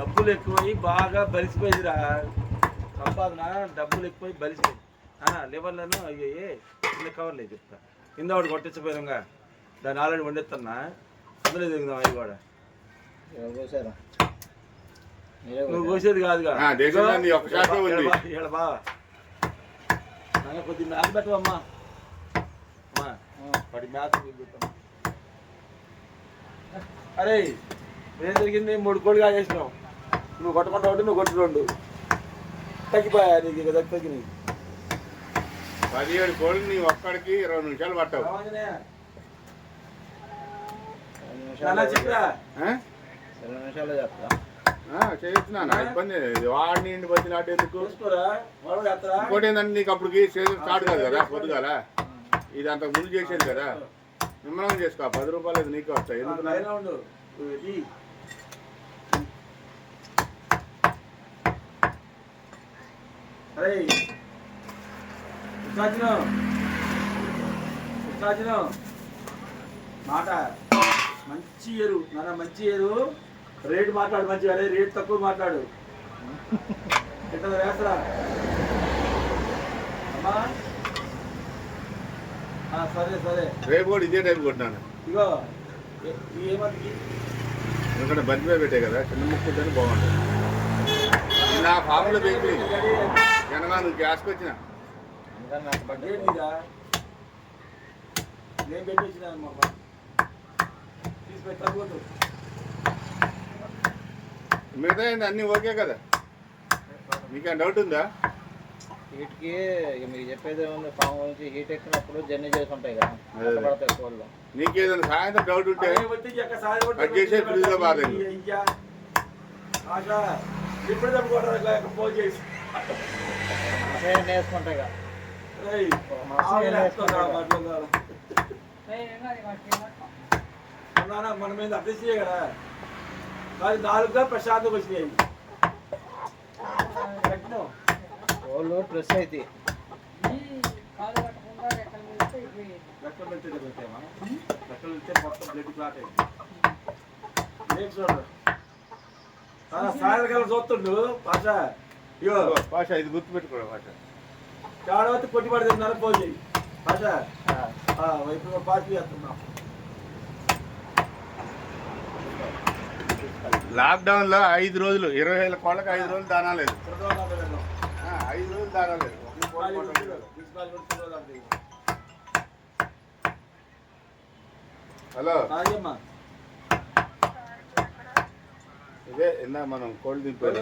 డబ్బులు ఎక్కువై బాగా బలిసిపోయిందిరా సంపాదన డబ్బులు ఎక్కువై బలిసిపోయింది. లివర్లను అయ్యే కింద కవర్లే చెప్తా. కింద ఒకటి కొట్టించపోయినాగా దాన్ని ఆల్రెడీ వండిస్తున్నా అందులో దిగుదాం అవి కూడా నువ్వు? కోసేది కాదుగా. బావా నాన్న కొద్ది మ్యాథ్ పెట్టవమ్మా అమ్మా? వాడి మ్యాథ్ అరే ఏం జరిగింది? మూడు కోళ్ళు కాజేసినావు నువ్వు కొట్టకుండా ఒకటి నువ్వు కొట్టి రెండు. తగ్గిపోయా నీకు ఇక తగ్గి తగ్గినాయి పదిహేడు కోళ్ళు నీ ఒక్కడికి ఇరవై నిమిషాలు పట్టావు. చెప్పరా? నిమిషాలు చెప్తా. ఇబ్బంది లేదు. వాడిని ఇంటి వచ్చి నాటి ఎందుకు? చూసుకోరా? వాడు చేస్తారా ఇంకోటి ఏంటంటే నీకు అప్పటికి సీజన్ స్టార్ట్ కాదు కదా పొద్దుగాల? ఇది అంత ముందు చేసేది కదా. నిమ్మలం చేసుకో పది రూపాయలు నీకు వస్తాయి. ఎందుకు నాన్న? లైన్లో ఉండు నువ్వు ఇది. అరే. కృష్ణార్జున కృష్ణార్జున మాట. మంచి ఎరు నాన్న మంచి ఎరు రేటు మాట్లాడు మంచిగా. అరే రేటు తక్కువ మాట్లాడు. ఎట్లా వేసరా అమ్మా. సరే సరే. రేపు కూడా ఇదే టైం కొట్టినాను. ఇగో ఏమది? ఎందుకంటే బంతిపై పెట్టే కదా చిన్న ముక్కుంటేనే బాగుంటుంది. నా ఫామ్లో పెట్టి నువ్వు గ్యాస్కి వచ్చిన. నాకు బడ్జెట్ నేను మిగతా ఏంది అన్నీ ఓకే కదా? నీకేం డౌట్ ఉందా? హీట్కి ఇక మీకు చెప్పేది ఉంది ఫామ్ గురించి హీట్ ఎక్కినప్పుడు జర్నీ చేసి ఉంటాయి కదా. పడతాయి కోళ్ళు నీకేదైనా సాయంత్రం డౌట్ ఉంటే కట్ చేసే ఫ్రిడ్జ్లో బాధ ఇప్పుడు ఫోన్ చేసి. కావాలి. అన్నానా, మన మీద అడ్రస్ కదా. కాదు నాలుగుగా ప్రశాంతం వచ్చినాయి. ప్రెస్ అయితే. లెక్కలు లెక్కలు పెడితే మొత్తం బ్లడ్ క్లాట్ అయింది. ఏం సాయంకాలం చూస్తుండు పాష ఇగో భాష ఇది గుర్తుపెట్టుకో భాష చాడవతి కొట్టి పడుతున్నారు ఫోన్ చేయి పాష వైపు పాస్ చేస్తున్నాం లాక్డౌన్లో ఐదు రోజులు ఇరవై వేల కోళ్ళకి ఐదు రోజులు దానా లేదు కుర్రవాళ్ళ వెళ్ళాం. ఆ, ఐదు రోజులు దానా లేదు ఒక కోడి మున్సిపాలిటీ కొట్టడం కొట్టిరు. లేదు. మున్సిపాలిటీ కొట్టిరు అంటే ఇక. హలో. ఇదే ఇందా మనం కోళ్ళు దింపారు?